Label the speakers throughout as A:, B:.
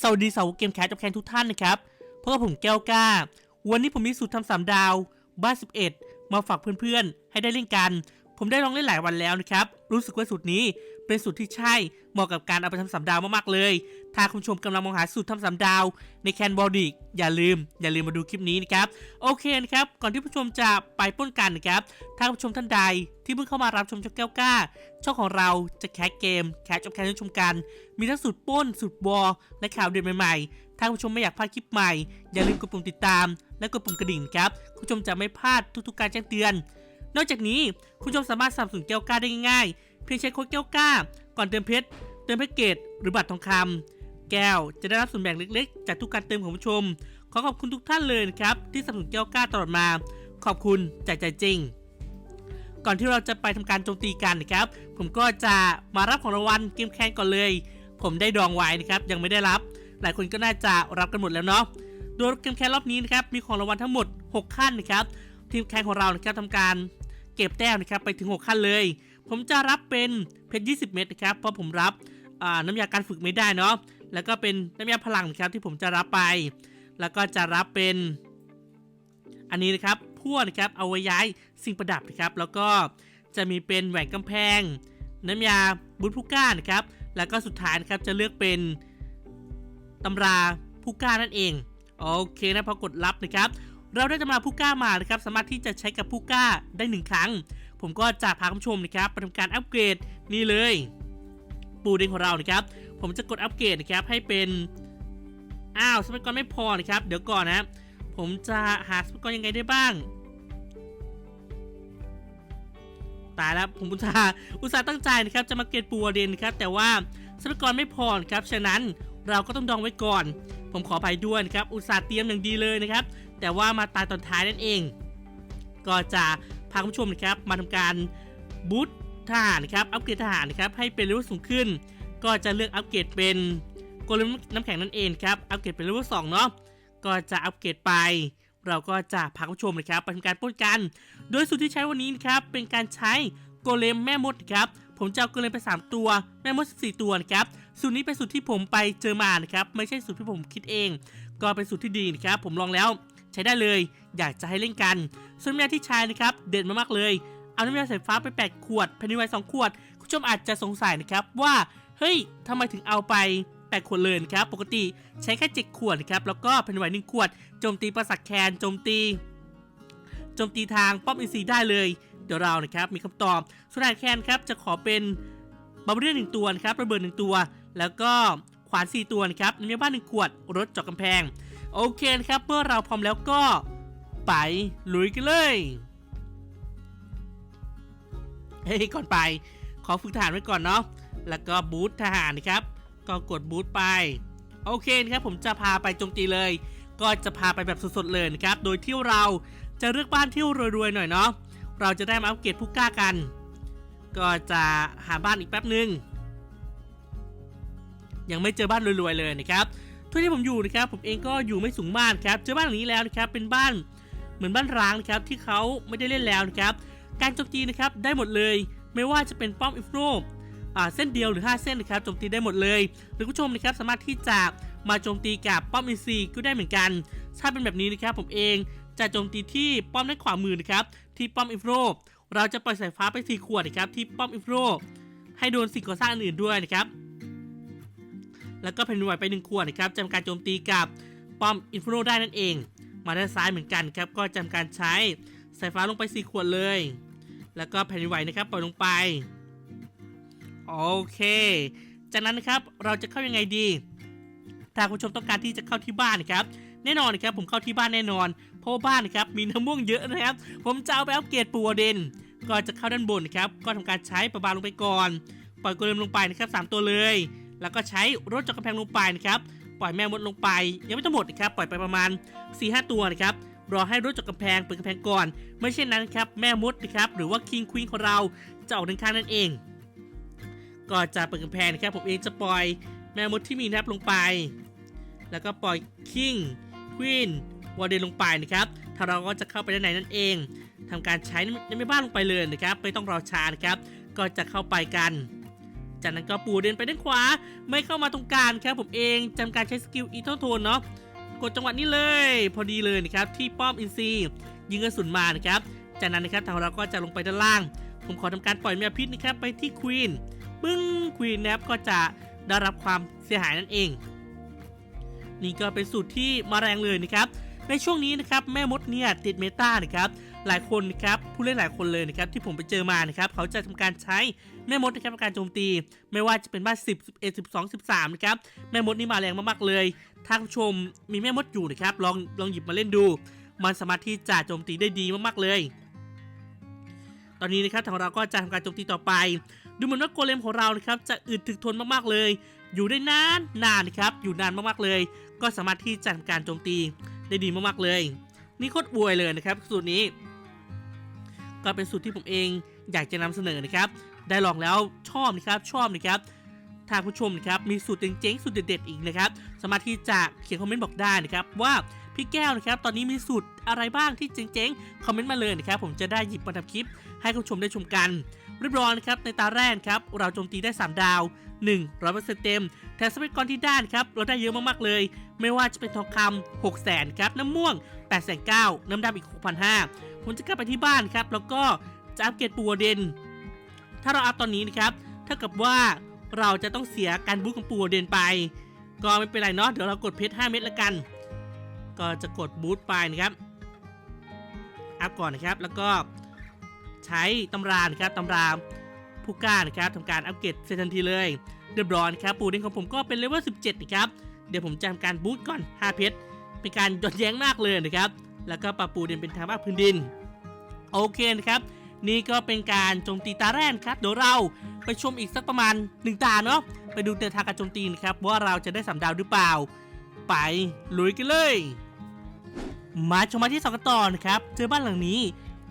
A: สวัสดีสาวเกมแคสกับแคนทุกท่านนะครับพบกับผมแก้วกล้า วันนี้ผมมีสูตรทำสามดาวบ้าน 11 มาฝากเพื่อนๆ ให้ได้เล่นกัน ผมได้ลองเล่นหลายวันแล้วนะครับ รู้สึกว่าสูตรนี้ เป็นสูตรที่ใช่เหมาะกับการเอาไปทำสามดาวมากๆเลย ถ้าคุณชมกำลังมองหาสูตรทำสามดาวในแคนบอดิกอย่าลืม อย่าลืมมาดูคลิปนี้นะครับ โอเคนะครับ ก่อนที่ผู้ชมจะไปป้นกันนะครับ ถ้าผู้ชมท่านใดที่เพิ่งเข้ามารับชมช่องแก้วกล้า ช่องของเราจะแคสเกม แคสจบแคสให้ชมกัน มีทั้งสูตรป้น สูตรวอและข่าวเด็ดใหม่ๆ ถ้าผู้ชมไม่อยากพลาดคลิปใหม่ อย่าลืมกดปุ่มติดตาม และกดปุ่มกระดิ่งครับ คุณผู้ชมจะไม่พลาดทุกๆการแจ้งเตือน นอกจากนี้คุณผู้ชมสามารถสับสนุนแก้วกล้าได้ง่ายๆ เพียงใช้โค้ดแก้วกล้า ก่อนเติมเพชร เติมแพ็กเกจหรือบัตรทองคำแก้วจะได้รับส่วนแบ่งเล็กๆ จากทุกการเติมของผู้ชม ขอขอบคุณทุกท่านเลยนะครับ ที่สนับสนุนแก้วกล้าตลอดมา ขอบคุณจากใจจริง ก่อนที่เราจะไปทำการโจมตีกันนะครับ ผมก็จะมารับของรางวัลเกมแคนก่อนเลย ผมได้ดองไว้นะครับยังไม่ได้รับ หลายคนก็น่าจะรับกันหมดแล้วเนาะโดยเกมแคนรอบนี้นะครับมีของรางวัลทั้งหมด 6 ขั้นนะครับทีมแคนของเรานะครับทำการเก็บแต้มนะครับไปถึง 6 ขั้นเลย ผมจะรับเป็นเพชร20 เม็ดนะครับ เพราะผมรับน้ำยาการฝึกไม่ได้เนาะ แล้วก็เป็นน้ำยาพลังนะครับที่ผมจะรับไป แล้วก็จะรับเป็น อันนี้นะครับพวนะครับเอาไว้ย้ายสิ่งประดับนะครับ แล้วก็จะมีเป็นแหวนกำแพง น้ำยาบุญผู้ก้านะครับ แล้วก็สุดท้ายนะครับจะเลือกเป็นตำราผู้ก้านั่นเอง โอเคนะพอกดรับนะครับ เราได้ตำราผู้ก้ามานะครับ สามารถที่จะใช้กับผู้ก้าได้หนึ่งครั้ง ผมก็จะพาคุณผู้ชมนะครับไปทำการอัปเกรดนี่เลย ปูเด้งของเรานะครับ ผมจะกดอัปเกรดนะครับให้เป็นอ้าวสมัยก่อนไม่พอนะครับ เดี๋ยวก่อนนะ ผมจะหาสมัยก่อนยังไงได้บ้าง ตายแล้วผมอุตส่าห์อุตส่าห์ตั้งใจนะครับ จะมาเกรดปูเดนนะครับ แต่ว่าสมัยก่อนไม่พอครับ ฉะนั้นเราก็ต้องดองไว้ก่อน ผมขออภัยด้วยนะครับ อุตส่าห์เตรียมอย่างดีเลยนะครับ แต่ว่ามาตายตอนท้ายนั่นเอง ก็จะ พาคุณผู้ชมนะครับมาทำการบูตทหารนะครับอัปเกรดทหารนะครับให้เป็นเลเวลสูงขึ้น ก็จะเลือกอัปเกรดเป็นโกเลมน้ำแข็งนั่นเองครับอัปเกรดเป็นเลเวลสองเนาะก็จะอัปเกรดไป เราก็จะพาคุณผู้ชมนะครับไปทำการป้นกัน โดยสูตรที่ใช้วันนี้นะครับเป็นการใช้โกเลมแม่มดครับผมจะเอาโกเลมไป 3 ตัวแม่มด14 ตัวนะครับสูตรนี้เป็นสูตรที่ผมไปเจอมานะครับไม่ใช่สูตรที่ผมคิดเอง ก็เป็นสูตรที่ดีนะครับผมลองแล้ว ใช้ได้เลย อยากจะให้เล่นกันส่วนน้ำยาที่ใช้นะครับเด็ดมากๆเลย เอาน้ำยาสายฟ้าไป 8 ขวดแผ่นดินไหว2ขวด คุณผู้ชมอาจจะสงสัยนะครับว่าเฮ้ยทำไมถึงเอาไป8ขวดเลยนะครับ ปกติใช้แค่7ขวดนะครับ แล้วก็แผ่นดินไหว1ขวด โจมตีประสักแคนโจมตี โจมตีทางป้อมอินซีได้เลย เดี๋ยวเรานะครับมีคำตอบส่วนแคนครับจะขอเป็นบับเบิ้ลหนึ่งตัวนะครับระเบิดหนึ่งตัว แล้วก็ขวาน 4 ตัวนะครับน้ำยาบ้านหนึ่งขวด รถเจาะกำแพง โอเคนะครับเมื่อเราพร้อมแล้วก็ ไปลุยกันเลยเฮ้ยก่อนไปขอฝึกทหารไว้ก่อนเนาะแล้วก็บูททหารนะครับ ก็กดบูทไป โอเคนะครับผมจะพาไปโจมตีเลย ก็จะพาไปแบบสดๆเลยนะครับ โดยที่เราจะเลือกบ้านที่รวยๆหน่อยเนาะเราจะได้มาอัปเกรดผู้กล้ากัน ก็จะหาบ้านอีกแป๊บหนึ่งยังไม่เจอบ้านรวยๆเลยนะครับ ทุกที่ผมอยู่นะครับผมเองก็อยู่ไม่สูงมากครับเจอบ้านหลังนี้แล้วนะครับเป็นบ้านเหมือนบ้านร้างนะครับที่เขาไม่ได้เล่นแล้วนะครับการโจมตีนะครับได้หมดเลย ไม่ว่าจะเป็นป้อมอิฟโรอ่าเส้นเดียวหรือ 5 เส้นนะครับโจมตีได้หมดเลย หรือผู้ชมนะครับสามารถที่จะมาโจมตีกับป้อมอินซีก็ได้เหมือนกันถ้าเป็นแบบนี้นะครับผมเองจะโจมตีที่ป้อมด้านขวามือนะครับที่ป้อมอิฟโรเราจะปล่อยสายฟ้าไปสี่ขวดนะครับที่ป้อมอิฟโรให้โดนสิ่งก่อสร้างอื่นด้วยนะครับ แล้วก็แผ่นดินไหวไปหนึ่งขวดนะครับจำการโจมตีกับป้อมอินฟโรได้นั่นเอง มาด้านซ้ายเหมือนกันครับก็จะทำการใช้สายฟ้าลงไปสี่ขวดเลย แล้วก็แผ่นดินไหวนะครับปล่อยลงไป โอเค จากนั้นนะครับเราจะเข้ายังไงดี ถ้าคุณชมต้องการที่จะเข้าที่บ้านนะครับ แน่นอนนะครับผมเข้าที่บ้านแน่นอน เพราะว่าบ้านนะครับมีน้ำม่วงเยอะนะครับ ผมจะเอาไปอัปเกรดปูวเดนก็จะเข้าด้านบนนะครับ ก็ทำการใช้ประบาลงไปก่อน ปล่อยโกเลมลงไปนะครับสามตัวเลย แล้วก็ใช้รถจาะกำแพงลงไปนะครับ ปล่อยแม่มดลงไป ยังไม่ทั้งหมดนะครับ ปล่อยไปประมาณ4-5ตัวนะครับ รอให้รถจาะกำแพงเปิดกำแพงก่อน ไม่เช่นนั้นครับ แม่มดนะครับ หรือว่าคิงควีนของเราจะออกเดินข้างนั่นเอง ก็จะเปิดกำแพงนะครับ ผมเองจะปล่อยแม่มดที่มีนับลงไป แล้วก็ปล่อยคิงควีนวอร์เดนลงไปนะครับถ้าเราก็จะเข้าไปด้านในนั่นเองทำการใช้ในแม่บ้านลงไปเลยนะครับ ไม่ต้องรอช้านะครับ ก็จะเข้าไปกัน จากนั้นก็ปูเดินไปด้านขวา ไม่เข้ามาตรงกลางครับผมเองจำการใช้สกิลอีโทโทนเนาะกดจังหวะนี้เลย พอดีเลยนะครับที่ป้อมอินซียิงกระสุนมานะครับจากนั้นนะครับทางเราก็จะลงไปด้านล่าง ผมขอทำการปล่อยแมวพิษนะครับไปที่ควีนปึ้งควีนนะครับก็จะได้รับความเสียหายนั่นเอง นี่ก็เป็นสูตรที่มาแรงเลยนะครับในช่วงนี้นะครับแม่มดเนี่ยติดเมตานะครับ หลายคนนะครับผู้เล่นหลายคนเลยนะครับที่ผมไปเจอมานะครับเขาจะทำการใช้แม่มดนะครับในการโจมตี ไม่ว่าจะเป็นบ้าน10 11 12 13นะครับแม่มดนี่มาแรงมากๆเลยถ้าคุณผู้ชมมีแม่มดอยู่นะครับลองลองหยิบมาเล่นดู มันสามารถที่จะโจมตีได้ดีมากๆเลย ตอนนี้นะครับทางเราก็จะทำการโจมตีต่อไป ดูเหมือนว่าโกเลมของเรานะครับจะอึดถึกทนมากๆเลย อยู่ได้นานนานนะครับอยู่นานมากๆเลย ก็สามารถที่จะทำการโจมตีได้ดีมากๆเลยนี่โคตรบวยเลยนะครับสูตรนี้ ก็เป็นสูตรที่ผมเองอยากจะนำเสนอนะครับ ได้ลองแล้วชอบนะครับชอบนะครับทางผู้ชมนะครับมีสูตรเจ๋งๆสูตรเด็ดๆอีกนะครับ สามารถที่จะเขียนคอมเมนต์บอกได้นะครับว่าพี่แก้วนะครับตอนนี้มีสูตรอะไรบ้างที่เจ๋งๆคอมเมนต์มาเลยนะครับผมจะได้หยิบมาทำคลิป ให้คุณผู้ชมได้ชมกันเรียบร้อยนะครับในตาแรกครับเราโจมตีได้ 3 ดาว 1 0 0เต็มแถมทรัพยากรที่ได้นครับเราได้เยอะมากๆเลย ไม่ว่าจะเป็นทองคำ6 0 0 0 0ครับน้ำม่วง8 9 0 0 0น้ำดำอีก 6,500 ผมจะกลับไปที่บ้านครับ แล้วก็จะอัปเกรดปูวเดน ถ้าเราอัพตอนนี้นะครับ เท่ากับว่าเราจะต้องเสียการบูทของปูวเดนไป ก็ไม่เป็นไรเนาะ เดี๋ยวเรากดเพชร5เม็ดละกัน ก็จะกดบูทไปนะครับ อัพก่อนนะครับ แล้วก็ใช้ตำรานะครับตำราผู้กล้านะครับทำการอัปเกรดเสร็จทันทีเลยเรียบร้อยนะครับ ปูเด้งของผมก็เป็นเลเวล 17 นะครับ เดี๋ยวผมจะทำการบูทก่อน 5 เพชร เป็นการยดแย้งมากเลยนะครับ แล้วก็ปรับปูเด่นเป็นทางภาคพื้นดิน โอเคนะครับ นี่ก็เป็นการโจมตีตาแรกครับเดี๋ยวเราไปชมอีกสักประมาณ1ตาเนาะไปดูแนทางการโจมตีนะครับว่าเราจะได้สามดาวหรือเปล่า ไปลุยกันเลย มาชมมาที่สองกันต่อนะครับเจอบ้านหลังนี้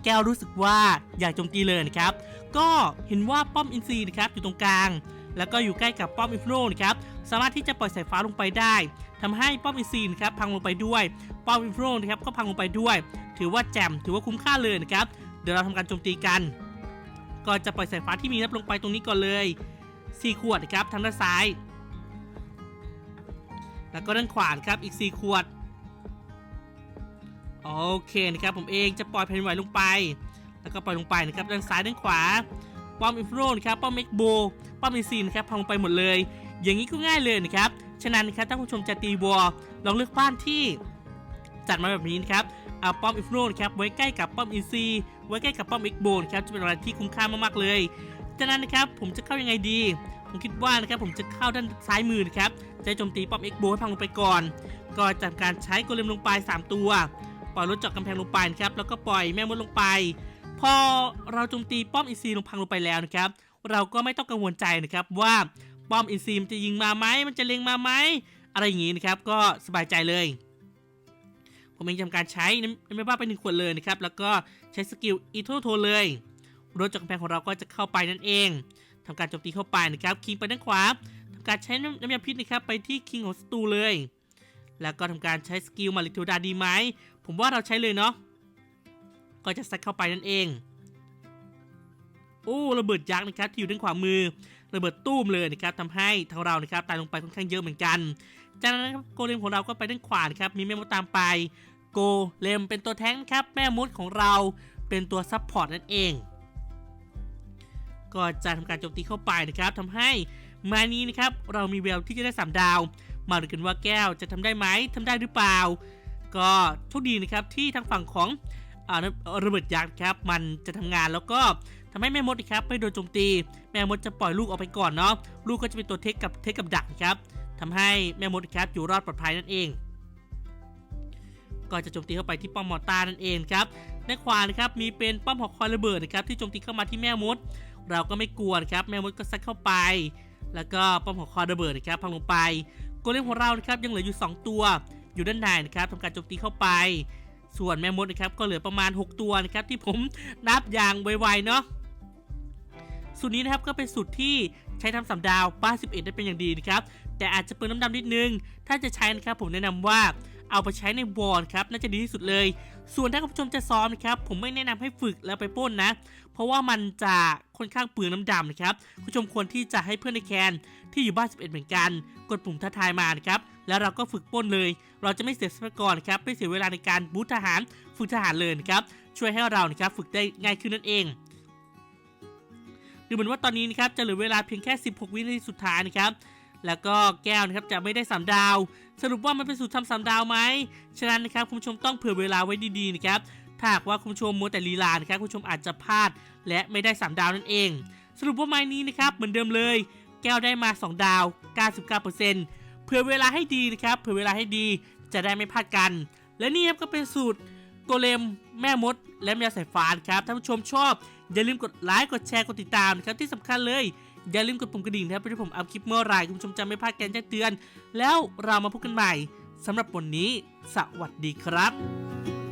A: แก้วรู้สึกว่าอยากโจมตีเลยนะครับ ก็เห็นว่าป้อมอินซีนะครับอยู่ตรงกลาง แล้วก็อยู่ใกล้กับป้อมอินฟโนนะครับสามารถที่จะปล่อยสายฟ้าลงไปได้ ทำให้ป้อมอินซีนะครับพังลงไปด้วย ป้อมอินฟโนนะครับก็พังลงไปด้วย ถือว่าแจ่มถือว่าคุ้มค่าเลยนะครับ เดี๋ยวเราทำการโจมตีกัน ก็จะปล่อยสายฟ้าที่มีนับลงไปตรงนี้ก่อนเลย4ขวดครับทางด้านซ้าย แล้วก็ด้านขวานครับอีก 4 ขวด โอเคนะครับผมเองจะปล่อยแผ่นไหวลงไป แล้วก็ปล่อยลงไปนะครับด้านซ้ายด้านขวา ป้อมอินฟโนนะครับป้อมเมกโบป้อมอินซีนะครับพังลงไปหมดเลย อย่างนี้ก็ง่ายเลยนะครับ ฉะนั้นนะครับถ้าผู้ชมจะตีวอลลองเลือกบ้านที่จัดมาแบบนี้นะครับเอาป้อมอิฟโนนครับไว้ใกล้กับป้อมอินซีไว้ใกล้กับป้อมเมกโบนครับจะเป็นอะไรที่คุ้มค่ามากๆเลยจากนั้นนะครับผมจะเข้ายังไงดี ผมคิดว่านะครับผมจะเข้าด้านซ้ายมือนะครับจะโจมตีป้อมเอ็กโบให้พังลงไปก่อน ก็จัดการใช้โกเลมลงไป 3 ตัว ปล่อยรถเจาะกำแพงลงไปนะครับแล้วก็ปล่อยแม่มดลงไป พอเราโจมตีป้อมอินซีลงพังลงไปแล้วนะครับเราก็ไม่ต้องกังวลใจนะครับว่า ป้อมอินซีมันจะยิงมาไหมมันจะเล็งมาไหมอะไรอย่างงี้นะครับ ก็สบายใจเลย ผมเองทำการใช้น้ำไม่บ้าไปหนึ่งขวดเลยนะครับ แล้วก็ใช้สกิลอีโทโทเลยรถจาะกำแพงของเราก็จะเข้าไปนั่นเองทำการโจมตีเข้าไปนะครับ คิงไปด้านขวาทำการใช้น้ำยาพิษนะครับ ไปที่คิงของศัตรูเลย แล้วก็ทำการใช้สกิลมาริทูดาดีไหมผมว่าเราใช้เลยเนาะก็จะซัดเข้าไปนั่นเองโอ้ระเบิดยักษ์นะครับที่อยู่ด้านขวามือ ระเบิดตู้มเลยนะครับทำให้ทางเรานะครับตายลงไปค่อนข้างเยอะเหมือนกัน จากนั้นนะครับโกเลมของเราก็ไปด้านขวานครับมีแม่มดตามไป โกเลมเป็นตัวแท้งครับแม่มดของเราเป็นตัวซับพอร์ตนั่นเอง ก็จะทำการโจมตีเข้าไปนะครับทำให้มานี้นะครับเรามีแววที่จะได้ 3 ดาว มาดูกันว่าแก้วจะทำได้ไหมทำได้หรือเปล่า ก็โชคดีนะครับที่ทางฝั่งของ ระเบิดยักษ์ครับ มันจะทำงานแล้วก็ทำให้แม่มดครับไม่โดนโจมตี แม่มดจะปล่อยลูกออกไปก่อนเนาะลูกก็จะเป็นตัวเทคกับเทคกับดักครับทำให้แม่มดครับอยู่รอดปลอดภัยนั่นเอง ก็จะโจมตีเข้าไปที่ป้อมมอร์ตานั่นเองครับด้านขวานะครับมีเป็นป้อมหอกคอยระเบิดนะครับที่โจมตีเข้ามาที่แม่มด เราก็ไม่กลัวนะครับแม่มดก็ซัดเข้าไป แล้วก็ป้อมหอกคอยระเบิดนะครับพังลงไปโกเลมของเรานะครับยังเหลืออยู่ 2 ตัว อยู่ด้านในนะครับทำการโจมตีเข้าไป ส่วนแม่มดนะครับก็เหลือประมาณ 6 ตัวนะครับที่ผมนับอย่างไวๆเนาะสูตรนี้นะครับก็เป็นสูตรที่ใช้ทำสาดาวป้า11 ได้เป็นอย่างดีนะครับ แต่อาจจะเปลืองน้ำดำนิดนึง ถ้าจะใช้นะครับผมแนะนำว่าเอาไปใช้ในวอลครับน่าจะดีที่สุดเลย ส่วนถ้าคุณผู้ชมจะซ้อมนะครับผมไม่แนะนำให้ฝึกแล้วไปป้นนะ เพราะว่ามันจะค่อนข้างเปลืองน้ำดำนะครับ คุณผู้ชมควรที่จะให้เพื่อนในแคน ที่อยู่บ้าน 11 เหมือนกัน กดปุ่มท้าทายมานะครับ แล้วเราก็ฝึกป้นเลย เราจะไม่เสียทรัพยากรนะครับ ไม่เสียเวลาในการบูตทหาร ฝึกทหารเลยนะครับ ช่วยให้เรานะครับฝึกได้ง่ายขึ้นนั่นเองดูเหมือนว่าตอนนี้นะครับจะเหลือเวลาเพียงแค่ 16 วินาทีสุดท้ายนะครับ แล้วก็แก้วนะครับจะไม่ได้สามดาว สรุปว่ามันเป็นสูตรทำสามดาวไหม ฉะนั้นนะครับคุณผู้ชมต้องเผื่อเวลาไว้ดีๆนะครับ ถ้าหากว่าคุณผู้ชมมัวแต่ลีลานะครับคุณผู้ชมอาจจะพลาด และไม่ได้3ดาวนั่นเอง สรุปว่าไม้นี้นะครับเหมือนเดิมเลย แก้วได้มา 2 ดาว 99%เผื่อเวลาให้ดีนะครับเผื่อเวลาให้ดีจะได้ไม่พลาดกัน และนี่ครับก็เป็นสูตรโกเลมแม่มด และแมวสายฟ้าครับถ้าผู้ชมชอบ อย่าลืมกดไลค์กดแชร์กดติดตามนะครับที่สำคัญเลย อย่าลืมกดปุ่มกระดิ่งนะครับเพื่อที่ผมอัพคลิปเมื่อไหรคุณผู้ชมจะไม่พลาดการแจ้งเตือน แล้วเรามาพบกันใหม่สำหรับวันนี้ สวัสดีครับ